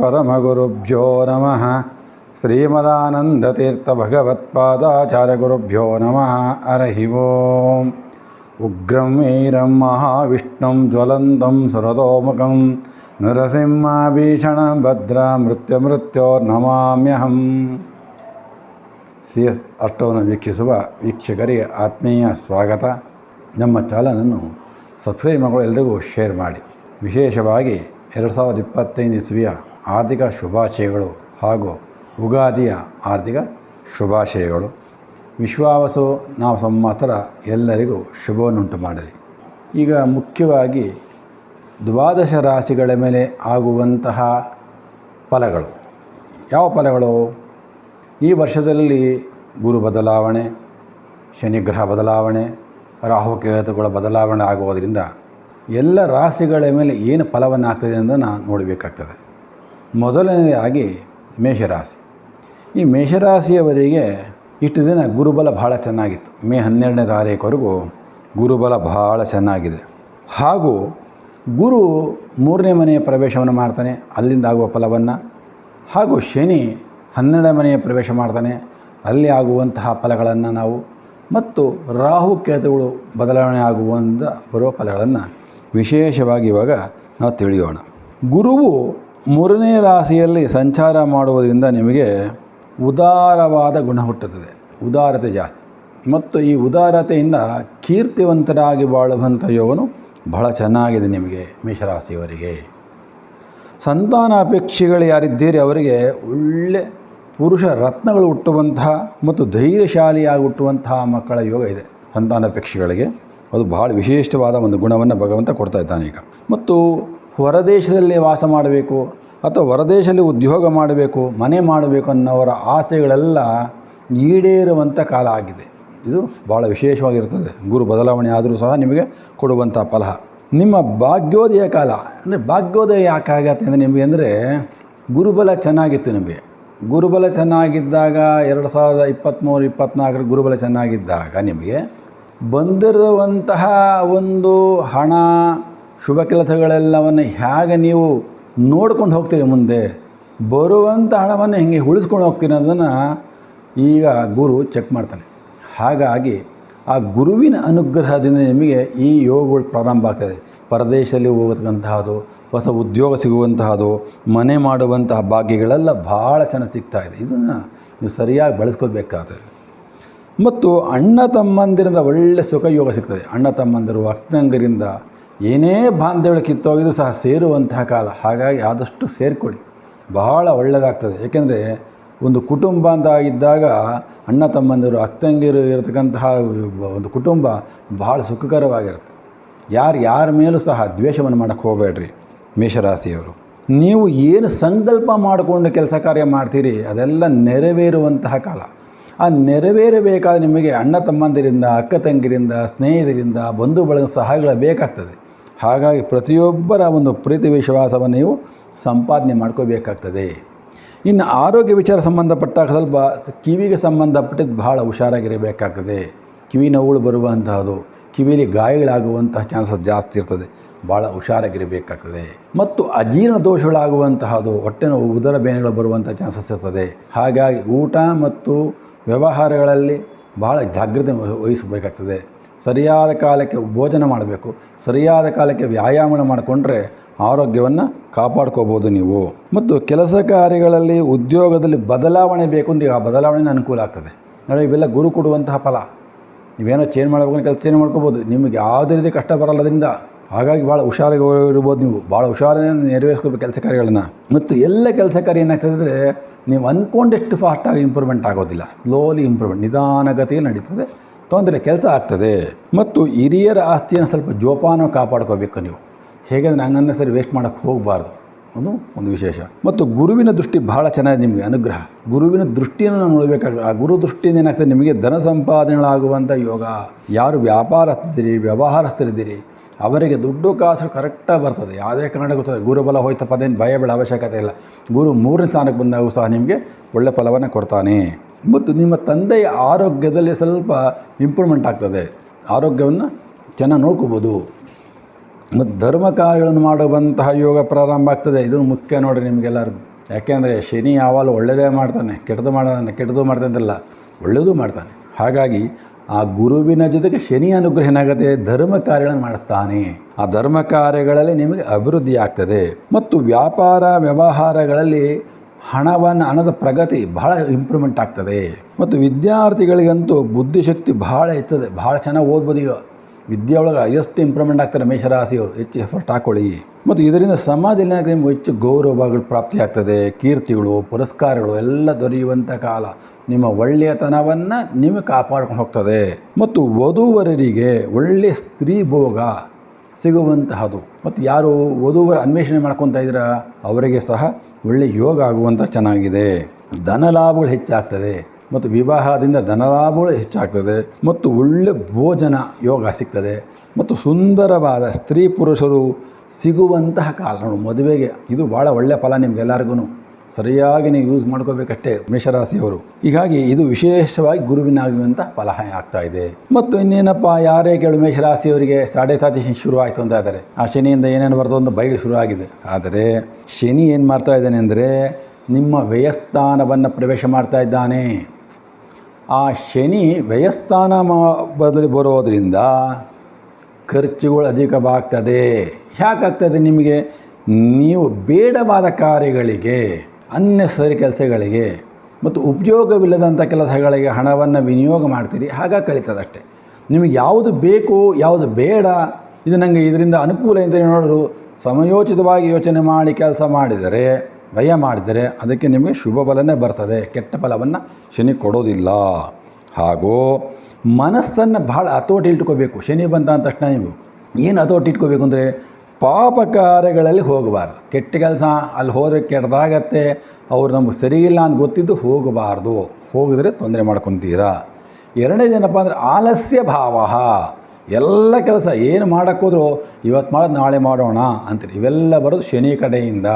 ಪರಮಗುರುಭ್ಯೋ ನಮಃ ಶ್ರೀಮದಾನಂದತೀರ್ಥಭಗವತ್ಪಾದಾಚಾರ್ಯಗುರುಭ್ಯೋ ನಮಃ ಹರಹಿ ಓಂ ಉಗ್ರಂ ವೀರಂ ಮಹಾವಿಷ್ಣುಂ ಜ್ವಲಂತಂ ಸುರತೋಮುಖಂ ನರಸಿಂಹಭೀಷಣ ಭದ್ರ ಮೃತ್ಯುಮೃತ್ಯೋರ್ನಮಾಮ್ಯಹಂ ಸಿ ಎಸ್ ಅಷ್ಟವನ್ನು ವೀಕ್ಷಿಸುವ ವೀಕ್ಷಕರಿಗೆ ಆತ್ಮೀಯ ಸ್ವಾಗತ. ನಮ್ಮ ಚಾಲನನ್ನು ಸಬ್ಸ್ಕ್ರೈಬ್ ಮಾಡಿಕೊಂಡು ಎಲ್ರಿಗೂ ಶೇರ್ ಮಾಡಿ. ವಿಶೇಷವಾಗಿ ಎರಡು ಸಾವಿರದ ಇಪ್ಪತ್ತೈದು ಇಸ್ವಿಯ ಆರ್ಥಿಕ ಶುಭಾಶಯಗಳು ಹಾಗೂ ಉಗಾದಿಯ ಆರ್ಥಿಕ ಶುಭಾಶಯಗಳು. ವಿಶ್ವಾವಸು ನಾವು ಸಂವತ್ಸರ ಎಲ್ಲರಿಗೂ ಶುಭವನ್ನುಂಟು ಮಾಡಲಿ. ಈಗ ಮುಖ್ಯವಾಗಿ ದ್ವಾದಶ ರಾಶಿಗಳ ಮೇಲೆ ಆಗುವಂತಹ ಫಲಗಳು. ಯಾವ ಫಲಗಳು? ಈ ವರ್ಷದಲ್ಲಿ ಗುರು ಬದಲಾವಣೆ ಶನಿಗ್ರಹ ಬದಲಾವಣೆ ರಾಹುಕೇತುಗಳ ಬದಲಾವಣೆ ಆಗುವುದರಿಂದ ಎಲ್ಲ ರಾಶಿಗಳ ಮೇಲೆ ಏನು ಫಲವನ್ನು ಆಗ್ತದೆ ಅಂತ ನೋಡಬೇಕಾಗ್ತದೆ. ಮೊದಲನೆಯದಾಗಿ ಮೇಷರಾಶಿ. ಈ ಮೇಷರಾಶಿಯವರಿಗೆ ಇಷ್ಟು ದಿನ ಗುರುಬಲ ಭಾಳ ಚೆನ್ನಾಗಿತ್ತು. ಮೇ ಹನ್ನೆರಡನೇ ತಾರೀಕುವರೆಗೂ ಗುರುಬಲ ಭಾಳ ಚೆನ್ನಾಗಿದೆ. ಹಾಗೂ ಗುರು ಮೂರನೇ ಮನೆಯ ಪ್ರವೇಶವನ್ನು ಮಾಡ್ತಾನೆ, ಅಲ್ಲಿಂದ ಆಗುವ ಫಲವನ್ನು. ಹಾಗೂ ಶನಿ ಹನ್ನೆರಡನೇ ಮನೆಯ ಪ್ರವೇಶ ಮಾಡ್ತಾನೆ, ಅಲ್ಲಿ ಆಗುವಂತಹ ಫಲಗಳನ್ನು ನಾವು ಮತ್ತು ರಾಹು ಕೇತುಗಳು ಬದಲಾವಣೆ ಆಗುವಂಥ ಬರುವ ಫಲಗಳನ್ನು ವಿಶೇಷವಾಗಿ ಇವಾಗ ನಾವು ತಿಳಿಯೋಣ. ಗುರುವು ಮೂರನೇ ರಾಶಿಯಲ್ಲಿ ಸಂಚಾರ ಮಾಡುವುದರಿಂದ ನಿಮಗೆ ಉದಾರವಾದ ಗುಣ ಹುಟ್ಟುತ್ತದೆ. ಉದಾರತೆ ಜಾಸ್ತಿ. ಮತ್ತು ಈ ಉದಾರತೆಯಿಂದ ಕೀರ್ತಿವಂತರಾಗಿ ಬಾಳುವಂಥ ಯೋಗನು ಬಹಳ ಚೆನ್ನಾಗಿದೆ ನಿಮಗೆ ಮೇಷರಾಶಿಯವರಿಗೆ. ಸಂತಾನ ಅಪೇಕ್ಷೆಗಳು ಯಾರಿದ್ದೀರಿ ಅವರಿಗೆ ಒಳ್ಳೆ ಪುರುಷ ರತ್ನಗಳು ಹುಟ್ಟುವಂತಹ ಮತ್ತು ಧೈರ್ಯಶಾಲಿಯಾಗಿ ಹುಟ್ಟುವಂತಹ ಮಕ್ಕಳ ಯೋಗ ಇದೆ. ಸಂತಾನಾಪೇಕ್ಷೆಗಳಿಗೆ ಅದು ಭಾಳ ವಿಶಿಷ್ಟವಾದ ಒಂದು ಗುಣವನ್ನು ಭಗವಂತ ಕೊಡ್ತಾ ಇದ್ದಾನೆ ಈಗ. ಮತ್ತು ಹೊರದೇಶದಲ್ಲಿ ವಾಸ ಮಾಡಬೇಕು ಅಥವಾ ಹೊರದೇಶದಲ್ಲಿ ಉದ್ಯೋಗ ಮಾಡಬೇಕು, ಮನೆ ಮಾಡಬೇಕು ಅನ್ನೋವರ ಆಸೆಗಳೆಲ್ಲ ಈಡೇರುವಂಥ ಕಾಲ ಆಗಿದೆ. ಇದು ಭಾಳ ವಿಶೇಷವಾಗಿರ್ತದೆ. ಗುರು ಬದಲಾವಣೆ ಆದರೂ ಸಹ ನಿಮಗೆ ಕೊಡುವಂಥ ಫಲ. ನಿಮ್ಮ ಭಾಗ್ಯೋದಯ ಕಾಲ, ಅಂದರೆ ಭಾಗ್ಯೋದಯ ಯಾಕೆ ಆಗತ್ತೆ ಅಂದರೆ ನಿಮಗೆ ಅಂದರೆ ಗುರುಬಲ ಚೆನ್ನಾಗಿತ್ತು ನಿಮಗೆ. ಗುರುಬಲ ಚೆನ್ನಾಗಿದ್ದಾಗ ಎರಡು ಸಾವಿರದ ಇಪ್ಪತ್ತ್ಮೂರು, ಇಪ್ಪತ್ತ್ನಾಲ್ಕರ ಗುರುಬಲ ಚೆನ್ನಾಗಿದ್ದಾಗ ನಿಮಗೆ ಬಂದಿರುವಂತಹ ಒಂದು ಹಣ ಶುಭ ಕೆಲಸಗಳೆಲ್ಲವನ್ನು ಹೇಗೆ ನೀವು ನೋಡ್ಕೊಂಡು ಹೋಗ್ತೀರಿ ಮುಂದೆ ಬರುವಂಥ ಹಣವನ್ನು ಹೆಂಗೆ ಉಳಿಸ್ಕೊಂಡು ಹೋಗ್ತೀರಿ ಅನ್ನೋದನ್ನು ಈಗ ಗುರು ಚೆಕ್ ಮಾಡ್ತಾನೆ. ಹಾಗಾಗಿ ಆ ಗುರುವಿನ ಅನುಗ್ರಹದಿಂದ ನಿಮಗೆ ಈ ಯೋಗಗಳು ಪ್ರಾರಂಭ ಆಗ್ತದೆ. ಪರದೇಶದಲ್ಲಿ ಹೋಗತಕ್ಕಂತಹದ್ದು, ಹೊಸ ಉದ್ಯೋಗ ಸಿಗುವಂತಹದು ಮನೆ ಮಾಡುವಂತಹ ಭಾಗ್ಯಗಳೆಲ್ಲ ಭಾಳ ಚೆನ್ನಾಗಿ ಸಿಗ್ತಾ ಇದೆ. ಇದನ್ನು ನೀವು ಸರಿಯಾಗಿ ಬಳಸ್ಕೋಬೇಕಾಗ್ತದೆ ಮತ್ತು ಅಣ್ಣ ತಮ್ಮಂದಿರಿಂದ ಒಳ್ಳೆ ಸುಖ ಯೋಗ ಸಿಗ್ತದೆ. ಅಣ್ಣ ತಮ್ಮಂದಿರು ಅಕ್ಕಂಗರಿಂದ ಏನೇ ಬಾಂಧವ್ಯ ಕಿತ್ತೋಗಿದ್ರು ಸಹ ಸೇರುವಂತಹ ಕಾಲ. ಹಾಗಾಗಿ ಆದಷ್ಟು ಸೇರಿಕೊಳ್ಳಿ ಬಹಳ ಒಳ್ಳೆಯದಾಗ್ತದೆ ಏಕೆಂದರೆ ಒಂದು ಕುಟುಂಬ ಅಂತ ಇದ್ದಾಗ ಅಣ್ಣ ತಮ್ಮಂದಿರು ಅಕ್ಕಂಗಿರು ಇರತಕ್ಕಂತಹ ಒಂದು ಕುಟುಂಬ ಬಹಳ ಸುಖಕರವಾಗಿರುತ್ತೆ. ಯಾರು ಯಾರ ಮೇಲೂ ಸಹ ದ್ವೇಷವನ್ನು ಮಾಡೋಕ್ಕೆ ಹೋಗಬೇಡ್ರಿ ಮೇಷರಾಶಿಯವರು. ನೀವು ಏನು ಸಂಕಲ್ಪ ಮಾಡಿಕೊಂಡು ಕೆಲಸ ಕಾರ್ಯ ಮಾಡ್ತೀರಿ ಅದೆಲ್ಲ ನೆರವೇರುವಂತಹ ಕಾಲ. ಆ ನೆರವೇರಬೇಕಾದ ನಿಮಗೆ ಅಣ್ಣ ತಮ್ಮಂದಿರಿಂದ, ಅಕ್ಕ ತಂಗಿರಿಂದ, ಸ್ನೇಹಿತರಿಂದ ಬಂಧು ಬಳಗ ಸಹಾಯಗಳ ಬೇಕಾಗ್ತದೆ. ಹಾಗಾಗಿ ಪ್ರತಿಯೊಬ್ಬರ ಒಂದು ಪ್ರೀತಿ ವಿಶ್ವಾಸವನ್ನು ನೀವು ಸಂಪಾದನೆ ಮಾಡ್ಕೋಬೇಕಾಗ್ತದೆ. ಇನ್ನು ಆರೋಗ್ಯ ವಿಚಾರ ಸಂಬಂಧಪಟ್ಟಾಗ ಸ್ವಲ್ಪ ಕಿವಿಗೆ ಸಂಬಂಧಪಟ್ಟಿದ್ದು ಬಹಳ ಹುಷಾರಾಗಿರಬೇಕಾಗ್ತದೆ. ಕಿವಿ ನೋವುಗಳು ಬರುವಂತಹದ್ದು ಕಿವಿಲಿ ಗಾಯಗಳಾಗುವಂತಹ ಚಾನ್ಸಸ್ ಜಾಸ್ತಿ ಇರ್ತದೆ. ಭಾಳ ಹುಷಾರಾಗಿರಬೇಕಾಗ್ತದೆ. ಮತ್ತು ಅಜೀರ್ಣ ದೋಷಗಳಾಗುವಂತಹದು ಹೊಟ್ಟೆ ನೋವು, ಉದರ ಬೇನೆಗಳು ಬರುವಂಥ ಚಾನ್ಸಸ್ ಇರ್ತದೆ. ಹಾಗಾಗಿ ಊಟ ಮತ್ತು ವ್ಯವಹಾರಗಳಲ್ಲಿ ಭಾಳ ಜಾಗ್ರತೆ ವಹಿಸಬೇಕಾಗ್ತದೆ. ಸರಿಯಾದ ಕಾಲಕ್ಕೆ ಭೋಜನ ಮಾಡಬೇಕು, ಸರಿಯಾದ ಕಾಲಕ್ಕೆ ವ್ಯಾಯಾಮ ಮಾಡಿಕೊಂಡ್ರೆ ಆರೋಗ್ಯವನ್ನು ಕಾಪಾಡ್ಕೋಬೋದು ನೀವು. ಮತ್ತು ಕೆಲಸ ಕಾರ್ಯಗಳಲ್ಲಿ ಉದ್ಯೋಗದಲ್ಲಿ ಬದಲಾವಣೆ ಬೇಕು ಅಂದರೆ ಆ ಬದಲಾವಣೆ ಅನುಕೂಲ ಆಗ್ತದೆ. ನೋಡಿ, ಇವೆಲ್ಲ ಗುರು ಕೊಡುವಂತಹ ಫಲ. ನೀವೇನೋ ಚೇಂಜ್ ಮಾಡಬೇಕು ಕೆಲಸ ಚೇಂಜ್ ಮಾಡ್ಕೋಬೋದು. ನಿಮಗೆ ಯಾವುದೇ ರೀತಿ ಕಷ್ಟ ಬರಲ್ಲ ಅದರಿಂದ ಹಾಗಾಗಿ ಭಾಳ ಹುಷಾರಾಗಿ ಇರ್ಬೋದು ನೀವು. ಭಾಳ ಹುಷಾರನ್ನು ನೆರವೇರಿಸ್ಕೋಬೇಕು ಕೆಲಸ ಕಾರ್ಯಗಳನ್ನು. ಮತ್ತು ಎಲ್ಲ ಕೆಲಸ ಕಾರ್ಯ ಏನಾಗ್ತದೆ ಅಂದರೆ ನೀವು ಅಂದ್ಕೊಂಡಷ್ಟು ಫಾಸ್ಟಾಗಿ ಇಂಪ್ರೂವ್ಮೆಂಟ್ ಆಗೋದಿಲ್ಲ. ಸ್ಲೋಲಿ ಇಂಪ್ರೂವ್ಮೆಂಟ್ ನಿಧಾನಗತಿಯಲ್ಲಿ ನಡೀತದೆ. ತೊಂದರೆ ಕೆಲಸ ಆಗ್ತದೆ. ಮತ್ತು ಹಿರಿಯರ ಆಸ್ತಿಯನ್ನು ಸ್ವಲ್ಪ ಜೋಪಾನ ಕಾಪಾಡ್ಕೋಬೇಕು ನೀವು. ಹೇಗೆಂದರೆ ಹಂಗನ್ನ ಸರಿ ವೇಸ್ಟ್ ಮಾಡೋಕ್ಕೆ ಹೋಗಬಾರ್ದು. ಅದು ಒಂದು ವಿಶೇಷ. ಮತ್ತು ಗುರುವಿನ ದೃಷ್ಟಿ ಭಾಳ ಚೆನ್ನಾಗಿದೆ ನಿಮಗೆ, ಅನುಗ್ರಹ. ಗುರುವಿನ ದೃಷ್ಟಿಯನ್ನು ನಾವು ನೋಡಬೇಕಾಗ್ತದೆ ಆ ಗುರು ದೃಷ್ಟಿಯಿಂದ ಏನಾಗ್ತದೆ ನಿಮಗೆ ಧನ ಸಂಪಾದನೆಗಳಾಗುವಂಥ ಯೋಗ. ಯಾರು ವ್ಯಾಪಾರ ಹತ್ತಿದ್ದೀರಿ ವ್ಯವಹಾರ ಹತ್ತಿರಿದ್ದೀರಿ ಅವರಿಗೆ ದುಡ್ಡು ಕಾಸು ಕರೆಕ್ಟಾಗಿ ಬರ್ತದೆ. ಯಾವುದೇ ಕಾರಣಕ್ಕೂ ಗೊತ್ತದೆ ಗುರುಬಲ ಹೋಯ್ತಪ್ಪ ಅದೇನು ಭಯ ಬೇಡ, ಅವಶ್ಯಕತೆ ಇಲ್ಲ. ಗುರು ಮೂರನೇ ಸ್ಥಾನಕ್ಕೆ ಬಂದಾಗೂ ಸಹ ನಿಮಗೆ ಒಳ್ಳೆ ಫಲವನ್ನು ಕೊಡ್ತಾನೆ. ಮತ್ತು ನಿಮ್ಮ ತಂದೆಯ ಆರೋಗ್ಯದಲ್ಲಿ ಸ್ವಲ್ಪ ಇಂಪ್ರೂವ್ಮೆಂಟ್ ಆಗ್ತದೆ. ಆರೋಗ್ಯವನ್ನು ಚೆನ್ನಾಗಿ ನೋಡ್ಕೋಬೋದು. ಮತ್ತು ಧರ್ಮ ಕಾರ್ಯಗಳನ್ನು ಮಾಡುವಂತಹ ಯೋಗ ಪ್ರಾರಂಭ ಆಗ್ತದೆ. ಇದು ಮುಖ್ಯ ನೋಡಿರಿ ನಿಮಗೆಲ್ಲರಿಗೂ. ಯಾಕೆಂದರೆ ಶನಿ ಯಾವಾಗಲೂ ಒಳ್ಳೆಯದೇ ಮಾಡ್ತಾನೆ ಕೆಟ್ಟದು ಮಾಡೋದಾನೆ ಕೆಟ್ಟದು ಮಾಡ್ತಾನೆ ಅಂತಲ್ಲ, ಒಳ್ಳೆಯದು ಮಾಡ್ತಾನೆ. ಹಾಗಾಗಿ ಆ ಗುರುವಿನ ಜೊತೆಗೆ ಶನಿ ಅನುಗ್ರಹ ಏನಾಗುತ್ತೆ? ಧರ್ಮ ಕಾರ್ಯಗಳನ್ನು ಮಾಡುತ್ತಾನೆ ಆ ಧರ್ಮ ಕಾರ್ಯಗಳಲ್ಲಿ ನಿಮಗೆ ಅಭಿವೃದ್ಧಿ ಆಗ್ತದೆ. ಮತ್ತು ವ್ಯಾಪಾರ ವ್ಯವಹಾರಗಳಲ್ಲಿ ಹಣವನ್ನು ಹಣದ ಪ್ರಗತಿ ಬಹಳ ಇಂಪ್ರೂವ್ಮೆಂಟ್ ಆಗ್ತದೆ. ಮತ್ತು ವಿದ್ಯಾರ್ಥಿಗಳಿಗಂತೂ ಬುದ್ಧಿಶಕ್ತಿ ಭಾಳ ಹೆಚ್ಚದೆ. ಭಾಳ ಚೆನ್ನಾಗಿ ಓದ್ಬೋದು ಈಗ. ವಿದ್ಯೆ ಒಳಗೆ ಎಷ್ಟು ಇಂಪ್ರೂವ್ಮೆಂಟ್ ಆಗ್ತಾರೆ ಮೇಷರಾಶಿಯವರು? ಹೆಚ್ಚು ಎಫರ್ಟ್ ಹಾಕೊಳ್ಳಿ. ಮತ್ತು ಇದರಿಂದ ಸಮಾಜದಲ್ಲಿ ನಿಮ್ಗೆ ಹೆಚ್ಚು ಗೌರವಗಳು ಪ್ರಾಪ್ತಿ ಆಗ್ತದೆ. ಕೀರ್ತಿಗಳು, ಪುರಸ್ಕಾರಗಳು ಎಲ್ಲ ದೊರೆಯುವಂಥ ಕಾಲ ನಿಮ್ಮ ಒಳ್ಳೆಯತನವನ್ನು ನಿಮಗೆ ಕಾಪಾಡ್ಕೊಂಡು ಹೋಗ್ತದೆ. ಮತ್ತು ವಧುವರರಿಗೆ ಒಳ್ಳೆಯ ಸ್ತ್ರೀ ಭೋಗ ಸಿಗುವಂತಹದು. ಮತ್ತು ಯಾರು ವಧುವರ ಅನ್ವೇಷಣೆ ಮಾಡ್ಕೊತಾ ಇದ್ದೀರ ಅವರಿಗೆ ಸಹ ಒಳ್ಳೆಯ ಯೋಗ ಆಗುವಂಥ ಚೆನ್ನಾಗಿದೆ. ಧನಲಾಭಗಳು ಹೆಚ್ಚಾಗ್ತದೆ. ಮತ್ತು ವಿವಾಹದಿಂದ ಧನಲಾಭಗಳು ಹೆಚ್ಚಾಗ್ತದೆ. ಮತ್ತು ಒಳ್ಳೆ ಭೋಜನ ಯೋಗ ಸಿಗ್ತದೆ. ಮತ್ತು ಸುಂದರವಾದ ಸ್ತ್ರೀ ಪುರುಷರು ಸಿಗುವಂತಹ ಕಾಲ. ಮದುವೆಗೆ ಇದು ಭಾಳ ಒಳ್ಳೆಯ ಫಲ ನಿಮ್ಗೆಲ್ಲರಿಗೂ ಸರಿಯಾಗಿ ನೀವು ಯೂಸ್ ಮಾಡ್ಕೋಬೇಕಷ್ಟೇ ಮೇಷರಾಶಿಯವರು. ಹೀಗಾಗಿ ಇದು ವಿಶೇಷವಾಗಿ ಗುರುವಿನಾಗುವಂಥ ಫಲಹ ಆಗ್ತಾ ಇದೆ. ಮತ್ತು ಇನ್ನೇನಪ್ಪ, ಯಾರೇ ಕೇಳು ಮೇಷರಾಶಿಯವರಿಗೆ ಸಾಡೆ ಸಾತಿ ಶುರು ಆಯಿತು ಅಂತ ಇದ್ದಾರೆ. ಆ ಶನಿಯಿಂದ ಏನೇನು ಬರ್ತದೆ ಒಂದು ಬಯಲು ಶುರು ಆಗಿದೆ ಆದರೆ ಶನಿ ಏನು ಮಾಡ್ತಾ ಇದ್ದಾನೆ ಅಂದರೆ ನಿಮ್ಮ ವ್ಯಯಸ್ಥಾನವನ್ನು ಪ್ರವೇಶ ಮಾಡ್ತಾ ಇದ್ದಾನೆ. ಆ ಶನಿ ವ್ಯಯಸ್ಥಾನ ಬದಲು ಬರೋದರಿಂದ ಖರ್ಚುಗಳು ಅಧಿಕವಾಗ್ತದೆ. ಯಾಕಾಗ್ತದೆ ನಿಮಗೆ? ನೀವು ಬೇಡವಾದ ಕಾರ್ಯಗಳಿಗೆ ಅನ್ನೆಸರಿ ಕೆಲಸಗಳಿಗೆ ಮತ್ತು ಉಪಯೋಗವಿಲ್ಲದಂಥ ಕೆಲಸಗಳಿಗೆ ಹಣವನ್ನು ವಿನಿಯೋಗ ಮಾಡ್ತೀರಿ ಹಾಗಾಗಿ ಕಳೀತದಷ್ಟೇ. ನಿಮಗೆ ಯಾವುದು ಬೇಕು, ಯಾವುದು ಬೇಡ, ಇದು ನನಗೆ ಇದರಿಂದ ಅನುಕೂಲ ಅಂತ ನೋಡೋರು ಸಮಯೋಚಿತವಾಗಿ ಯೋಚನೆ ಮಾಡಿ ಕೆಲಸ ಮಾಡಿದರೆ, ವ್ಯಯ ಮಾಡಿದರೆ ಅದಕ್ಕೆ ನಿಮಗೆ ಶುಭ ಫಲನೇ ಬರ್ತದೆ, ಕೆಟ್ಟ ಫಲವನ್ನು ಶನಿ ಕೊಡೋದಿಲ್ಲ. ಹಾಗೂ ಮನಸ್ಸನ್ನು ಭಾಳ ಹತೋಟಿ ಇಟ್ಕೋಬೇಕು ಶನಿ ಬಂತ ಅಂದ ತಕ್ಷಣ ನೀವು ಏನು ಹತೋಟಿ ಇಟ್ಕೋಬೇಕು ಅಂದರೆ ಪಾಪ ಕಾರ್ಯಗಳಲ್ಲಿ ಹೋಗಬಾರ್ದು. ಕೆಟ್ಟ ಕೆಲಸ ಅಲ್ಲಿ ಹೋದರೆ ಕೆಟ್ಟದಾಗತ್ತೆ, ಅವ್ರು ನಮಗೆ ಸರಿ ಇಲ್ಲ ಅಂತ ಗೊತ್ತಿದ್ದು ಹೋಗಬಾರ್ದು. ಹೋಗಿದ್ರೆ ತೊಂದರೆ ಮಾಡ್ಕೊತೀರಾ? ಎರಡನೇದೇನಪ್ಪ ಅಂದರೆ ಆಲಸ್ಯ ಭಾವ. ಎಲ್ಲ ಕೆಲಸ ಏನು ಮಾಡೋಕ್ಕೋದ್ರು ಇವತ್ತು ಮಾಡೋದು ನಾಳೆ ಮಾಡೋಣ ಅಂತೀರಿ. ಇವೆಲ್ಲ ಬರೋದು ಶನಿ ಕಡೆಯಿಂದ.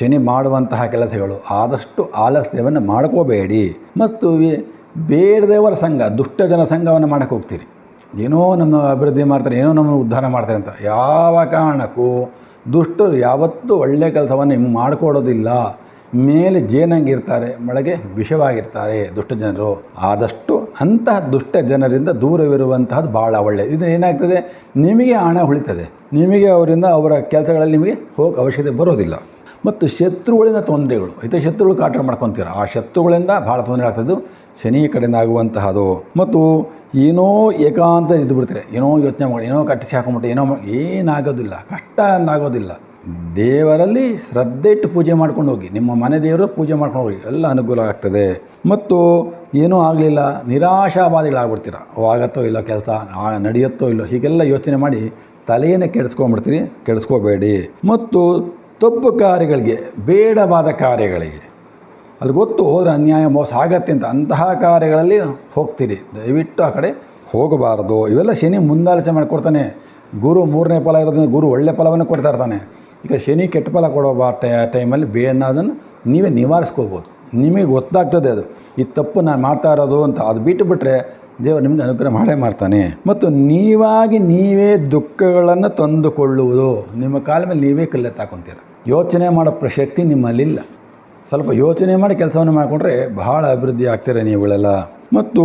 ಶನಿ ಮಾಡುವಂತಹ ಕೆಲಸಗಳು. ಆದಷ್ಟು ಆಲಸ್ಯವನ್ನು ಮಾಡ್ಕೋಬೇಡಿ. ಮತ್ತು ಬೇಡ ಬೇಡದೇವರ ಸಂಘ, ದುಷ್ಟ ಜನ ಸಂಘವನ್ನು ಮಾಡೋಕ್ಕೆ ಹೋಗ್ತೀರಿ. ಏನೋ ನಮ್ಮ ಅಭಿವೃದ್ಧಿ ಮಾಡ್ತಾರೆ, ಏನೋ ನಮ್ಮ ಉದ್ಧಾರ ಮಾಡ್ತಾರೆ ಅಂತ. ಯಾವ ಕಾರಣಕ್ಕೂ ದುಷ್ಟರು ಯಾವತ್ತೂ ಒಳ್ಳೆಯ ಕೆಲಸವನ್ನು ನಿಮ್ಗೆ ಮಾಡಿಕೊಡೋದಿಲ್ಲ. ಮೇಲೆ ಜೇನಂಗಿರ್ತಾರೆ ಒಳಗೆ ವಿಷವಾಗಿರ್ತಾರೆ ದುಷ್ಟ ಜನರು. ಆದಷ್ಟು ಅಂತಹ ದುಷ್ಟ ಜನರಿಂದ ದೂರವಿರುವಂತಹದ್ದು ಭಾಳ ಒಳ್ಳೆಯದು ಇದು ಏನಾಗ್ತದೆ? ನಿಮಗೆ ಹಣ ಉಳಿತದೆ. ನಿಮಗೆ ಅವರಿಂದ ಅವರ ಕೆಲಸಗಳಲ್ಲಿ ನಿಮಗೆ ಹೋಗಿ ಅವಶ್ಯಕತೆ ಬರೋದಿಲ್ಲ. ಮತ್ತು ಶತ್ರುಗಳಿಂದ ತೊಂದರೆಗಳು. ಹಿತ ಶತ್ರುಗಳು ಕಾಟ ಮಾಡ್ಕೊತೀರ. ಆ ಶತ್ರುಗಳಿಂದ ಭಾಳ ತೊಂದರೆ ಆಗ್ತದ್ದು ಶನಿ ಕಡೆಯಿಂದ ಆಗುವಂತಹದು ಮತ್ತು ಏನೋ ಏಕಾಂತ ಇದ್ದು ಬಿಡ್ತಾರೆ ಏನೋ ಯೋಚನೆ ಮಾಡಿ, ಏನೋ ಕಟ್ಟಿಸಿ ಹಾಕೊಂಬಿಟ್ಟು, ಏನೋ ಏನಾಗೋದಿಲ್ಲ ಕಷ್ಟ ಆಗೋದಿಲ್ಲ ದೇವರಲ್ಲಿ ಶ್ರದ್ಧೆ ಇಟ್ಟು ಪೂಜೆ ಮಾಡ್ಕೊಂಡು ಹೋಗಿ, ನಿಮ್ಮ ಮನೆ ದೇವರು ಪೂಜೆ ಮಾಡ್ಕೊಂಡು ಹೋಗಿ, ಎಲ್ಲ ಅನುಕೂಲ ಆಗ್ತದೆ. ಮತ್ತು ಏನೂ ಆಗಲಿಲ್ಲ, ನಿರಾಶಾವಾದಿಗಳಾಗ್ಬಿಡ್ತೀರ. ಆಗತ್ತೋ ಇಲ್ಲ ಕೆಲಸ ನಡೆಯುತ್ತೋ ಇಲ್ಲೋ, ಹೀಗೆಲ್ಲ ಯೋಚನೆ ಮಾಡಿ ತಲೆಯನ್ನು ಕೆಡಿಸ್ಕೊಂಡ್ಬಿಡ್ತೀರಿ ಕೆಡಿಸ್ಕೋಬೇಡಿ. ಮತ್ತು ತಪ್ಪು ಕಾರ್ಯಗಳಿಗೆ, ಬೇಡವಾದ ಕಾರ್ಯಗಳಿಗೆ ಅಲ್ಲಿ ಗೊತ್ತು ಹೋದರೆ ಅನ್ಯಾಯ ಮೋಸ ಆಗತ್ತೆ ಅಂತ ಅಂತಹ ಕಾರ್ಯಗಳಲ್ಲಿ ಹೋಗ್ತೀರಿ. ದಯವಿಟ್ಟು ಆ ಕಡೆ ಹೋಗಬಾರದು. ಇವೆಲ್ಲ ಶನಿ ಮುಂದಾಲೋಚನೆ ಮಾಡಿಕೊಡ್ತಾನೆ. ಗುರು ಮೂರನೇ ಫಲ ಇರೋದ್ರಿಂದ ಗುರು ಒಳ್ಳೆ ಫಲವನ್ನು ಕೊಡ್ತಾ ಇರ್ತಾನೆ. ಈಗ ಶನಿ ಕೆಟ್ಟ ಫಲ ಕೊಡೋ ಬಾ ಟೈಮಲ್ಲಿ ಬೇಡೋದನ್ನು ನೀವೇ ನಿವಾರಿಸ್ಕೋಬೋದು ನಿಮಗೆ ಗೊತ್ತಾಗ್ತದೆ ಅದು. ಈ ತಪ್ಪು ನಾನು ಮಾಡ್ತಾ ಇರೋದು ಅಂತ ಅದು ಬಿಟ್ಟು ಬಿಟ್ಟರೆ ದೇವರು ನಿಮ್ಗೆ ಅನುಗ್ರಹ ಮಾಡೇ ಮಾಡ್ತಾನೆ. ಮತ್ತು ನೀವಾಗಿ ನೀವೇ ದುಃಖಗಳನ್ನು ತಂದುಕೊಳ್ಳುವುದು. ನಿಮ್ಮ ಕಾಲ ಮೇಲೆ ನೀವೇ ಕಲ್ಲೆತ್ತಾಕೊಂತೀರ. ಯೋಚನೆ ಮಾಡೋ ಪ್ರಶಕ್ತಿ ನಿಮ್ಮಲ್ಲಿಲ್ಲ. ಸ್ವಲ್ಪ ಯೋಚನೆ ಮಾಡಿ ಕೆಲಸವನ್ನು ಮಾಡಿಕೊಂಡ್ರೆ ಬಹಳ ಅಭಿವೃದ್ಧಿ ಆಗ್ತೀರ ನೀವುಗಳೆಲ್ಲ ಮತ್ತು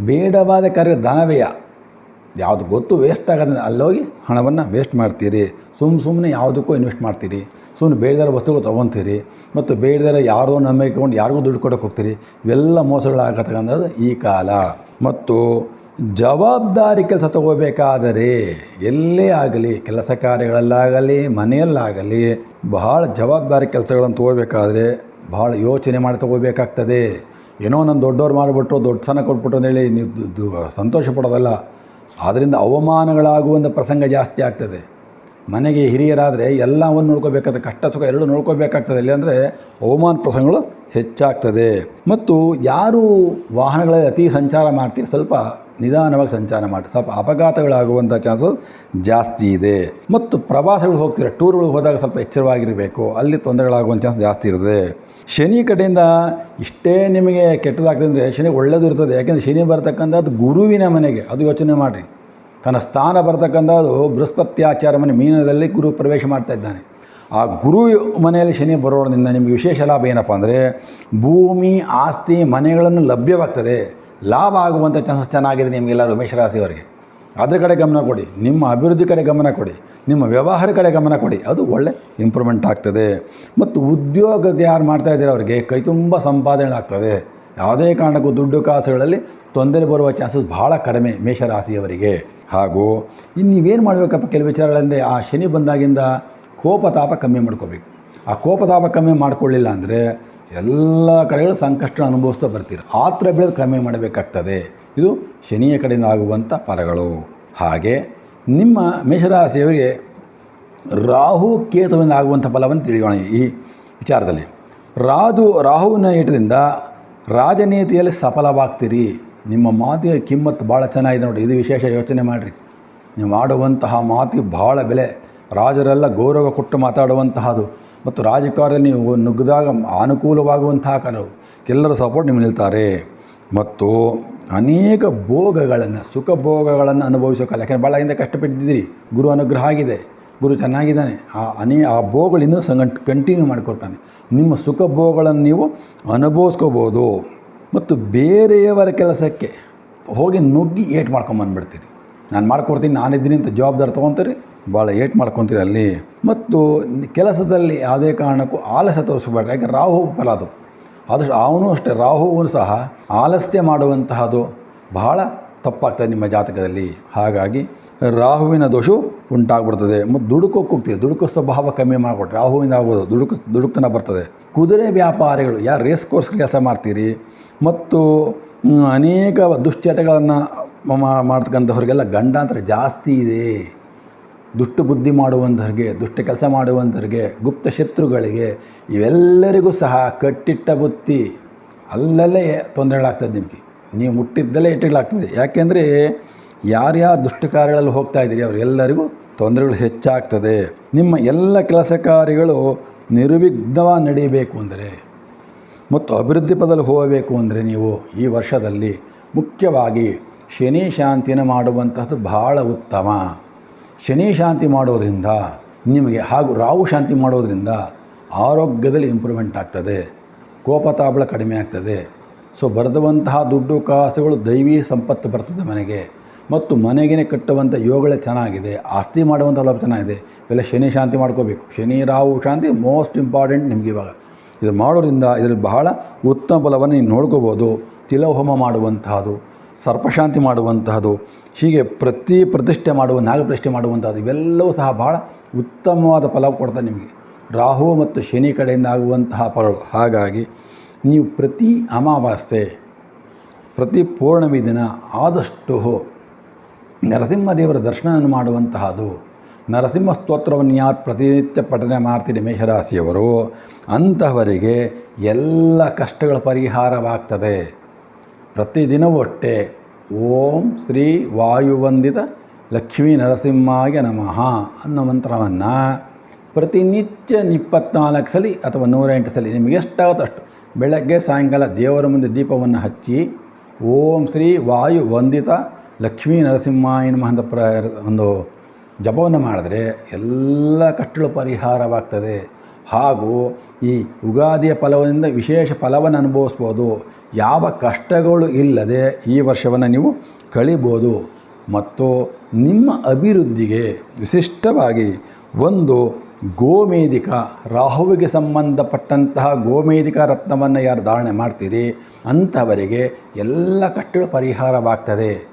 ಬೇಡವಾದ ಕಾರ್ಯ ದಾನವೇಯ. ಯಾವುದು ಗೊತ್ತು ವೇಸ್ಟ್ ಆಗೋದ್ರೆ ಅಲ್ಲೋಗಿ ಹಣವನ್ನು ವೇಸ್ಟ್ ಮಾಡ್ತೀರಿ. ಸುಮ್ಮ ಸುಮ್ಮನೆ ಯಾವುದಕ್ಕೂ ಇನ್ವೆಸ್ಟ್ ಮಾಡ್ತೀರಿ. ಸುಮ್ಮನೆ ಬೇಡದಾರ ವಸ್ತುಗಳು ತೊಗೊತೀರಿ. ಮತ್ತು ಬೇಡದಾರ ಯಾರೋ ನಂಬಿಕೊಂಡು ಯಾರಿಗೂ ದುಡ್ಡು ಕೊಡೋಕೆ ಹೋಗ್ತೀರಿ. ಇವೆಲ್ಲ ಮೋಸಗಳಾಗತಕ್ಕಂಥದ್ದು ಈ ಕಾಲ. ಮತ್ತು ಜವಾಬ್ದಾರಿ ಕೆಲಸ ತಗೋಬೇಕಾದರೆ ಎಲ್ಲೇ ಆಗಲಿ, ಕೆಲಸ ಕಾರ್ಯಗಳಲ್ಲಾಗಲಿ, ಮನೆಯಲ್ಲಾಗಲಿ ಬಹಳ ಜವಾಬ್ದಾರಿ ಕೆಲಸಗಳನ್ನು ತಗೋಬೇಕಾದ್ರೆ ಭಾಳ ಯೋಚನೆ ಮಾಡಿ ತಗೋಬೇಕಾಗ್ತದೆ. ಏನೋ ನನ್ನ ದೊಡ್ಡವ್ರು ಮಾಡಿಬಿಟ್ಟು ದೊಡ್ಡ ಸ್ಥಾನ ಕೊಟ್ಬಿಟ್ಟು ಅಂತೇಳಿ ನೀವು ಸಂತೋಷ ಪಡೋದಲ್ಲ. ಆದ್ದರಿಂದ ಅವಮಾನಗಳಾಗುವಂಥ ಪ್ರಸಂಗ ಜಾಸ್ತಿ ಆಗ್ತದೆ. ಮನೆಗೆ ಹಿರಿಯರಾದರೆ ಎಲ್ಲವನ್ನು ನೋಡ್ಕೋಬೇಕಾಗ್ತದೆ ಕಷ್ಟ ಸುಖ ಎರಡೂ ನೋಡ್ಕೋಬೇಕಾಗ್ತದೆ. ಇಲ್ಲಾಂದರೆ ಅವಮಾನ ಪ್ರಸಂಗಗಳು ಹೆಚ್ಚಾಗ್ತದೆ. ಮತ್ತು ಯಾರು ವಾಹನಗಳಲ್ಲಿ ಅತಿ ಸಂಚಾರ ಮಾಡ್ತೀರಿ, ಸ್ವಲ್ಪ ನಿಧಾನವಾಗಿ ಸಂಚಾರ ಮಾಡಿ ಸ್ವಲ್ಪ ಅಪಘಾತಗಳಾಗುವಂಥ ಚಾನ್ಸಸ್ ಜಾಸ್ತಿ ಇದೆ. ಮತ್ತು ಪ್ರವಾಸಗಳು ಹೋಗ್ತೀರ, ಟೂರ್ಗಳಿಗೆ ಹೋದಾಗ ಸ್ವಲ್ಪ ಎಚ್ಚರವಾಗಿರಬೇಕು. ಅಲ್ಲಿ ತೊಂದರೆಗಳಾಗುವಂಥ ಚಾನ್ಸ್ ಜಾಸ್ತಿ ಇರ್ತದೆ. ಶನಿ ಕಡೆಯಿಂದ ಇಷ್ಟೇ ನಿಮಗೆ ಕೆಟ್ಟದಾಗ್ತದೆ ಅಂದರೆ ಶನಿ ಒಳ್ಳೇದು ಇರ್ತದೆ. ಯಾಕೆಂದರೆ ಶನಿ ಬರ್ತಕ್ಕಂಥದ್ದು ಗುರುವಿನ ಮನೆಗೆ, ಅದು ಯೋಚನೆ ಮಾಡಿರಿ. ತನ್ನ ಸ್ಥಾನ ಬರ್ತಕ್ಕಂಥದ್ದು ಆಚಾರ ಮನೆ ಮೀನದಲ್ಲಿ ಗುರು ಪ್ರವೇಶ ಮಾಡ್ತಾ ಇದ್ದಾನೆ. ಆ ಗುರು ಮನೆಯಲ್ಲಿ ಶನಿ ಬರೋದ್ರಿಂದ ನಿಮಗೆ ವಿಶೇಷ ಲಾಭ ಏನಪ್ಪ ಅಂದರೆ ಭೂಮಿ, ಆಸ್ತಿ, ಮನೆಗಳನ್ನು ಲಭ್ಯವಾಗ್ತದೆ. ಲಾಭ ಆಗುವಂಥ ಚಾನ್ಸಸ್ ಚೆನ್ನಾಗಿದೆ ನಿಮಗೆಲ್ಲರೂ ಮೇಷರಾಶಿಯವರಿಗೆ. ಅದ್ರ ಕಡೆ ಗಮನ ಕೊಡಿ, ನಿಮ್ಮ ಅಭಿವೃದ್ಧಿ ಕಡೆ ಗಮನ ಕೊಡಿ, ನಿಮ್ಮ ವ್ಯವಹಾರ ಕಡೆ ಗಮನ ಕೊಡಿ, ಅದು ಒಳ್ಳೆ ಇಂಪ್ರೂವ್ಮೆಂಟ್ ಆಗ್ತದೆ. ಮತ್ತು ಉದ್ಯೋಗಕ್ಕೆ ಯಾರು ಮಾಡ್ತಾ ಇದ್ದೀರ ಅವರಿಗೆ? ಕೈ ತುಂಬ ಸಂಪಾದನೆ ಆಗ್ತದೆ. ಯಾವುದೇ ಕಾರಣಕ್ಕೂ ದುಡ್ಡು ಕಾಸುಗಳಲ್ಲಿ ತೊಂದರೆ ಬರುವ ಚಾನ್ಸಸ್ ಭಾಳ ಕಡಿಮೆ ಮೇಷರಾಶಿಯವರಿಗೆ. ಹಾಗೂ ಇನ್ನು ನೀವೇನು ಮಾಡಬೇಕಪ್ಪ ಕೆಲವು ವಿಚಾರಗಳಂದರೆ, ಆ ಶನಿ ಬಂದಾಗಿಂದ ಕೋಪತಾಪ ಕಮ್ಮಿ ಮಾಡ್ಕೋಬೇಕು. ಆ ಕೋಪತಾಪ ಕಮ್ಮಿ ಮಾಡ್ಕೊಳ್ಳಿಲ್ಲ ಅಂದರೆ ಎಲ್ಲ ಕಡೆಗಳು ಸಂಕಷ್ಟ ಅನುಭವಿಸ್ತಾ ಬರ್ತೀರ. ಆತ್ರ ಬೆಳೆದು ಕಮ್ಮಿ ಮಾಡಬೇಕಾಗ್ತದೆ. ಇದು ಶನಿಯ ಕಡೆಯಿಂದ ಆಗುವಂಥ ಫಲಗಳು. ಹಾಗೆ ನಿಮ್ಮ ಮೇಷರಾಶಿಯವರಿಗೆ ರಾಹು ಕೇತುವಿಂದ ಆಗುವಂಥ ಫಲವನ್ನು ತಿಳಿಯೋಣ ಈ ವಿಚಾರದಲ್ಲಿ. ರಾಜು ರಾಹುವಿನ ಏಟದಿಂದ ರಾಜನೀತಿಯಲ್ಲಿ ಸಫಲವಾಗ್ತೀರಿ. ನಿಮ್ಮ ಮಾತಿಗೆ ಕಿಮ್ಮತ್ತು ಭಾಳ ಚೆನ್ನಾಗಿದೆ ನೋಡಿ ಇದು ವಿಶೇಷ ಯೋಚನೆ ಮಾಡಿರಿ. ನೀವು ಆಡುವಂತಹ ಮಾತಿಗೆ ಭಾಳ ಬೆಲೆ. ರಾಜರೆಲ್ಲ ಗೌರವ ಕೊಟ್ಟು ಮಾತಾಡುವಂತಹದು. ಮತ್ತು ರಾಜಕಾರ್ಯ ನೀವು ನುಗ್ಗಿದಾಗ ಅನುಕೂಲವಾಗುವಂತಹ ಕಲವು ಎಲ್ಲರ ಸಪೋರ್ಟ್ ನಿಮ್ಮ ನಿಲ್ತಾರೆ. ಮತ್ತು ಅನೇಕ ಭೋಗಗಳನ್ನು, ಸುಖ ಭೋಗಗಳನ್ನು ಅನುಭವಿಸೋಕ್ಕಲ್ಲ ಕಾಲ ಯಾಕೆಂದರೆ ಭಾಳ ಹಿಂದೆ ಕಷ್ಟಪಟ್ಟಿದ್ದೀರಿ. ಗುರು ಅನುಗ್ರಹ ಆಗಿದೆ. ಗುರು ಚೆನ್ನಾಗಿದ್ದಾನೆ. ಆ ಅನೇ, ಆ ಭೋಗಗಳಿಂದ ಸಂಗಟ್ ಕಂಟಿನ್ಯೂ ಮಾಡ್ಕೊಳ್ತಾನೆ. ನಿಮ್ಮ ಸುಖ ಭೋಗಗಳನ್ನು ನೀವು ಅನುಭವಿಸ್ಕೋಬೋದು. ಮತ್ತು ಬೇರೆಯವರ ಕೆಲಸಕ್ಕೆ ಹೋಗಿ ನುಗ್ಗಿ ಏಟ್ ಮಾಡ್ಕೊಂಬಂದ್ಬಿಡ್ತೀರಿ ನಾನು ಮಾಡ್ಕೊಡ್ತೀನಿ, ನಾನಿದ್ದೀನಿ ಅಂತ ಜವಾಬ್ದಾರಿ ತೊಗೊತೀರಿ. ಭಾಳ ಏಟ್ ಮಾಡ್ಕೊತೀರಿ ಅಲ್ಲಿ. ಮತ್ತು ಕೆಲಸದಲ್ಲಿ ಯಾವುದೇ ಕಾರಣಕ್ಕೂ ಆಲಸ್ಯ ತೋರಿಸ್ಬೇಡ್ರಿ ಯಾಕೆ ರಾಹು ಫಲ ಅದು. ಆದಷ್ಟು ಅವನು ಅಷ್ಟೇ, ರಾಹುವು ಸಹ ಆಲಸ್ಯ ಮಾಡುವಂತಹದು ಬಹಳ ತಪ್ಪಾಗ್ತದೆ ನಿಮ್ಮ ಜಾತಕದಲ್ಲಿ. ಹಾಗಾಗಿ ರಾಹುವಿನ ದೋಷ ಉಂಟಾಗ್ಬಿಡ್ತದೆ. ಮತ್ತು ದುಡುಕೋಕ್ಕೆ ಹೋಗ್ತೀವಿ ದುಡುಕೋ ಸ್ವಭಾವ ಕಮ್ಮಿ ಮಾಡಿಕೊಟ್ರೆ ರಾಹುವಿಂದ ಆಗ್ಬೋದು ದುಡುಕು, ದುಡುಕ್ತನ ಬರ್ತದೆ. ಕುದುರೆ ವ್ಯಾಪಾರಿಗಳು, ಯಾರು ರೇಸ್ ಕೋರ್ಸ್ ಕೆಲಸ ಮಾಡ್ತೀರಿ? ಮತ್ತು ಅನೇಕ ದುಶ್ಚಟಗಳನ್ನು ಮಾಡ್ತಕ್ಕಂಥವ್ರಿಗೆಲ್ಲ ಗಂಡಾಂತರ ಜಾಸ್ತಿ ಇದೆ. ದುಷ್ಟ ಬುದ್ಧಿ ಮಾಡುವಂಥವ್ರಿಗೆ ದುಷ್ಟ ಕೆಲಸ ಮಾಡುವಂಥವ್ರಿಗೆ ಗುಪ್ತ ಶತ್ರುಗಳಿಗೆ ಇವೆಲ್ಲರಿಗೂ ಸಹ ಕಟ್ಟಿಟ್ಟ ಬುತ್ತಿ ಅಲ್ಲಲ್ಲೇ ತೊಂದರೆಗಳಾಗ್ತದೆ ನಿಮಗೆ. ನೀವು ಮುಟ್ಟಿದ್ದಲ್ಲೇ ಇಟ್ಟುಗಳಾಗ್ತದೆ ಯಾಕೆಂದರೆ ಯಾರ್ಯಾರು ದುಷ್ಟ ಕಾರ್ಯಗಳಲ್ಲಿ ಹೋಗ್ತಾ ಇದ್ದೀರಿ, ಅವರೆಲ್ಲರಿಗೂ ತೊಂದರೆಗಳು ಹೆಚ್ಚಾಗ್ತದೆ. ನಿಮ್ಮ ಎಲ್ಲ ಕೆಲಸ ಕಾರ್ಯಗಳು ನಿರ್ವಿಘ್ನವಾಗಿ ನಡೀಬೇಕು ಅಂದರೆ, ಮತ್ತು ಅಭಿವೃದ್ಧಿ ಪದಲು ಹೋಗಬೇಕು ಅಂದರೆ ನೀವು ಈ ವರ್ಷದಲ್ಲಿ ಮುಖ್ಯವಾಗಿ ಶನಿ ಶಾಂತಿನ ಮಾಡುವಂತಹದ್ದು ಬಹಳ ಉತ್ತಮ. ಶನಿ ಶಾಂತಿ ಮಾಡೋದರಿಂದ, ನಿಮಗೆ ಹಾಗೂ ರಾಹು ಶಾಂತಿ ಮಾಡೋದರಿಂದ ಆರೋಗ್ಯದಲ್ಲಿ ಇಂಪ್ರೂವ್ಮೆಂಟ್ ಆಗ್ತದೆ ಕೋಪತಾಬಳ ಕಡಿಮೆ ಆಗ್ತದೆ. ಸೊ ಬರೆದಂತಹ ದುಡ್ಡು, ಕಾಸುಗಳು ದೈವಿ ಸಂಪತ್ತು ಬರ್ತದೆ ಮನೆಗೆ. ಮತ್ತು ಮನೆಗೆ ಕಟ್ಟುವಂಥ ಯೋಗಗಳೇ ಚೆನ್ನಾಗಿದೆ, ಆಸ್ತಿ ಮಾಡುವಂಥ ಲಾಭ ಚೆನ್ನಾಗಿದೆ. ಇವೆಲ್ಲ ಶನಿ ಶಾಂತಿ ಮಾಡ್ಕೋಬೇಕು. ಶನಿ, ರಾಹು ಶಾಂತಿ ಮೋಸ್ಟ್ ಇಂಪಾರ್ಟೆಂಟ್ ನಿಮಗೆ ಇವಾಗ. ಇದು ಮಾಡೋದ್ರಿಂದ ಇದರಲ್ಲಿ ಬಹಳ ಉತ್ತಮ ಫಲವನ್ನು ನೀವು ನೋಡ್ಕೋಬೋದು. ತಿಲಹೋಮ ಮಾಡುವಂತಹದ್ದು ಸರ್ಪಶಾಂತಿ ಮಾಡುವಂತಹದ್ದು ಹೀಗೆ ಪ್ರತಿ ಪ್ರತಿಷ್ಠೆ ಮಾಡುವ ನಾಗಪ್ರತಿಷ್ಠೆ ಮಾಡುವಂಥದ್ದು ಇವೆಲ್ಲವೂ ಸಹ ಭಾಳ ಉತ್ತಮವಾದ ಫಲ ಕೊಡ್ತದೆ ನಿಮಗೆ. ರಾಹು ಮತ್ತು ಶನಿ ಕಡೆಯಿಂದ ಆಗುವಂತಹ ಫಲಗಳು ಹಾಗಾಗಿ ನೀವು ಪ್ರತಿ ಅಮಾವಾಸ್ಯೆ, ಪ್ರತಿ ಪೂರ್ಣಮಿ ದಿನ ಆದಷ್ಟು ನರಸಿಂಹದೇವರ ದರ್ಶನವನ್ನು ಮಾಡುವಂತಹದು. ನರಸಿಂಹ ಸ್ತೋತ್ರವನ್ನು ಯಾರು ಪ್ರತಿನಿತ್ಯ ಪಠನೆ ಮಾಡ್ತೀರಿ ಮೇಷರಾಶಿಯವರು ಅಂತಹವರಿಗೆ ಎಲ್ಲ ಕಷ್ಟಗಳ ಪರಿಹಾರವಾಗ್ತದೆ. ಪ್ರತಿದಿನವೂ ಅಷ್ಟೇ. ಓಂ ಶ್ರೀ ವಾಯುವಂದಿತ ಲಕ್ಷ್ಮೀ ನರಸಿಂಹಾಯ ನಮಃ ಅನ್ನೋ ಮಂತ್ರವನ್ನು ಪ್ರತಿನಿತ್ಯ ಇಪ್ಪತ್ನಾಲ್ಕು ಸಲ ಅಥವಾ ನೂರೆಂಟು ಸಲ ನಿಮಗೆ ಬೆಳಗ್ಗೆ ಸಾಯಂಕಾಲ ದೇವರ ಮುಂದೆ ದೀಪವನ್ನು ಹಚ್ಚಿ ಓಂ ಶ್ರೀ ವಾಯು ವಂದಿತ ಲಕ್ಷ್ಮೀ ನರಸಿಂಹಾಯ ನಮಃ ಅಂತ ಪ್ರ ಒಂದು ಜಪವನ್ನು ಮಾಡಿದ್ರೆ ಎಲ್ಲ ಕಷ್ಟಗಳು ಪರಿಹಾರವಾಗ್ತದೆ. ಹಾಗೂ ಈ ಉಗಾದಿಯ ಫಲದಿಂದ ವಿಶೇಷ ಫಲವನ್ನು ಅನುಭವಿಸ್ಬೋದು. ಯಾವ ಕಷ್ಟಗಳು ಇಲ್ಲದೆ ಈ ವರ್ಷವನ್ನು ನೀವು ಕಳಿಬೋದು. ಮತ್ತು ನಿಮ್ಮ ಅಭಿವೃದ್ಧಿಗೆ ವಿಶಿಷ್ಟವಾಗಿ ಒಂದು ಗೋಮೇಧಿಕ, ರಾಹುವಿಗೆ ಸಂಬಂಧಪಟ್ಟಂತಹ ಗೋಮೇಧಿಕ ರತ್ನವನ್ನು ಯಾರು ಧಾರಣೆ ಮಾಡ್ತೀರಿ? ಅಂಥವರಿಗೆ ಎಲ್ಲ ಕಷ್ಟಗಳು ಪರಿಹಾರವಾಗ್ತದೆ.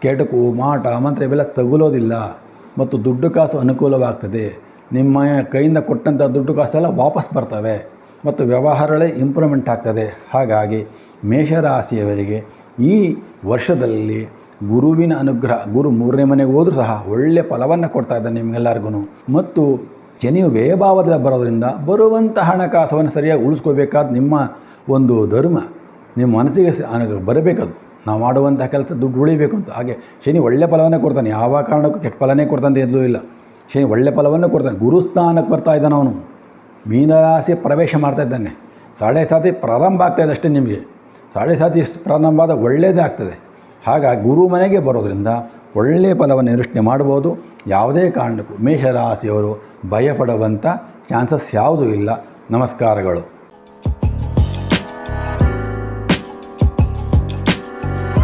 ಕೆಟಕು, ಮಾಟ, ಮಂತ್ರ ಇವೆಲ್ಲ ತಗುಲೋದಿಲ್ಲ. ಮತ್ತು ದುಡ್ಡು ಕಾಸು ಅನುಕೂಲವಾಗ್ತದೆ. ನಿಮ್ಮ ಕೈಯಿಂದ ಕೊಟ್ಟಂಥ ದುಡ್ಡು ಕಾಸೆಲ್ಲ ವಾಪಸ್ ಬರ್ತವೆ ಮತ್ತು ವ್ಯವಹಾರಗಳೇ ಇಂಪ್ರೂವ್ಮೆಂಟ್ ಆಗ್ತದೆ. ಹಾಗಾಗಿ ಮೇಷರಾಶಿಯವರಿಗೆ ಈ ವರ್ಷದಲ್ಲಿ ಗುರುವಿನ ಅನುಗ್ರಹ, ಗುರು ಮೂರನೇ ಮನೆಗೆ ಹೋದರೂ ಸಹ ಒಳ್ಳೆಯ ಫಲವನ್ನು ಕೊಡ್ತಾ ಇದ್ದಾನೆ ನಿಮಗೆಲ್ಲರಿಗೂ ಮತ್ತು ಶನಿಯು ವ್ಯಯಭಾವದಲ್ಲಿ ಬರೋದರಿಂದ ಬರುವಂಥ ಹಣಕಾಸವನ್ನು ಸರಿಯಾಗಿ ಉಳಿಸ್ಕೋಬೇಕಾದ ನಿಮ್ಮ ಒಂದು ಧರ್ಮ, ನಿಮ್ಮ ಮನಸ್ಸಿಗೆ ಬರಬೇಕದು. ನಾವು ಮಾಡುವಂಥ ಕೆಲಸ ದುಡ್ಡು ಉಳಿಬೇಕು ಅಂತ. ಹಾಗೆ ಶನಿ ಒಳ್ಳೆಯ ಫಲವನ್ನೇ ಕೊಡ್ತಾನೆ. ಯಾವ ಕಾರಣಕ್ಕೂ ಕೆಟ್ಟ ಫಲನೇ ಕೊಡ್ತಾನೆ ಎಲ್ಲೂ ಇಲ್ಲ. ಶನಿ ಒಳ್ಳೆ ಫಲವನ್ನು ಕೊಡ್ತಾನೆ. ಗುರುಸ್ಥಾನಕ್ಕೆ ಬರ್ತಾ ಇದ್ದಾನೆ ಅವನು. ಮೀನರಾಶಿ ಪ್ರವೇಶ ಮಾಡ್ತಾ ಇದ್ದಾನೆ. ಸಾಡೆ ಸಾತಿ ಪ್ರಾರಂಭ ಆಗ್ತಾಯಿದೆ ಅಷ್ಟೇ ನಿಮಗೆ. ಸಾಡೆ ಸಾತಿ ಪ್ರಾರಂಭ ಆದ ಒಳ್ಳೆಯದೇ ಆಗ್ತದೆ. ಹಾಗಾಗಿ ಗುರು ಮನೆಗೆ ಬರೋದ್ರಿಂದ ಒಳ್ಳೆಯ ಫಲವನ್ನು ನಿರೀಕ್ಷಣೆ ಮಾಡ್ಬೋದು. ಯಾವುದೇ ಕಾರಣಕ್ಕೂ ಮೇಷರಾಶಿಯವರು ಭಯಪಡುವಂಥ ಚಾನ್ಸಸ್ ಯಾವುದೂ ಇಲ್ಲ. ನಮಸ್ಕಾರಗಳು.